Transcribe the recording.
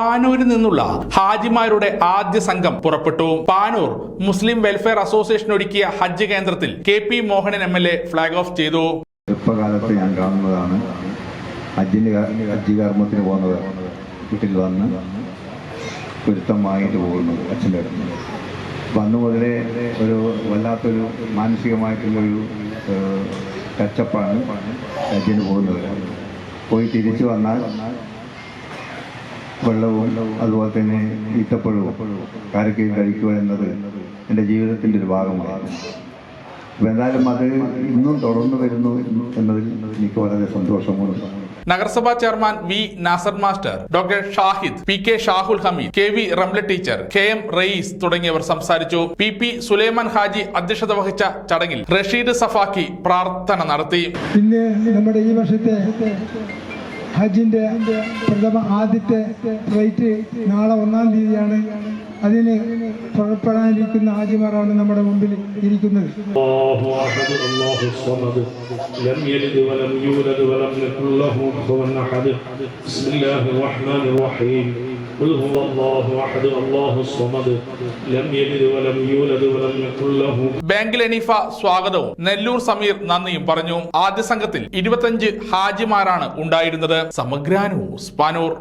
പാനൂരിൽ നിന്നുള്ള ഹാജിമാരുടെ ആദ്യ സംഘം പുറപ്പെട്ടു. പാനൂർ മുസ്ലിം വെൽഫെയർ അസോസിയേഷൻ ഒരുക്കിയ ഹജ്ജ് കേന്ദ്രത്തിൽ K P Mohanan M L A flag off ചെയ്തു. ചെറുപ്പകാലത്ത് ഞാൻ കാണുന്നതാണ് ഹജ്ജിന് ഹജ്ജ് കർമ്മത്തിന് പോകുന്നത് വീട്ടിൽ വന്ന് പൊരുത്തം വാങ്ങിയിട്ട് പോകുന്നത് അച്ഛന്റെ അടുത്ത്. മുതലേ ഒരു വല്ലാത്തൊരു മാനസികമായിട്ടുള്ളൊരു ടച്ചപ്പാണ് ഹജ്ജിന് പോകുന്നത്. പോയി തിരിച്ചു വന്നാൽ വെള്ളവും അതുപോലെ തന്നെ ഈത്തപ്പഴവും കാരക്കയും കഴിക്കുക എന്നത് എന്റെ ജീവിതത്തിന്റെ ഒരു ഭാഗമാണ്. അപ്പം എന്തായാലും അത് ഇന്നും തുടർന്നു വരുന്നു എന്നതിൽ എനിക്ക് വളരെ സന്തോഷമുണ്ട്. നഗരസഭാ chairman V Nasar master doctor Shahid P K Shahul Hameed K V Ramla teacher K M Rayees തുടങ്ങിയവർ സംസാരിച്ചു. പി പി സുലൈമാൻ ഹാജി അധ്യക്ഷത വഹിച്ച ചടങ്ങിൽ റഷീദ് സഫാക്കി പ്രാർത്ഥന നടത്തി. പിന്നെ നമ്മുടെ ഈ വർഷത്തെ ഹജ്ജിന്റെ പ്രഥമ ആദ്യത്തെ ഫ്ലൈറ്റ് നാളെ ഒന്നാം തീയതിയാണ് അതിന് പുറപ്പെടാനിരിക്കുന്ന ഹാജിമാരാണ് നമ്മുടെ മുമ്പിൽ ഇരിക്കുന്നത് الله أحد الله الصمد لم يلد ولم يولد ولم يكن له كفوا أحد بسم الله الرحمن الرحيم قل هو الله أحد الله الصمد لم يلد ولم يولد ولم يكن له ബാങ്കിൽ എനീഫ സ്വാഗതവും നെല്ലൂർ സമീർ നന്ദിയും പറഞ്ഞു ആദ്യ സംഘത്തിൽ ഇരുപത്തഞ്ച് ഹാജിമാരാണ് ഉണ്ടായിരുന്നത് സമഗ്ര ന്യൂസ് പാനൂർ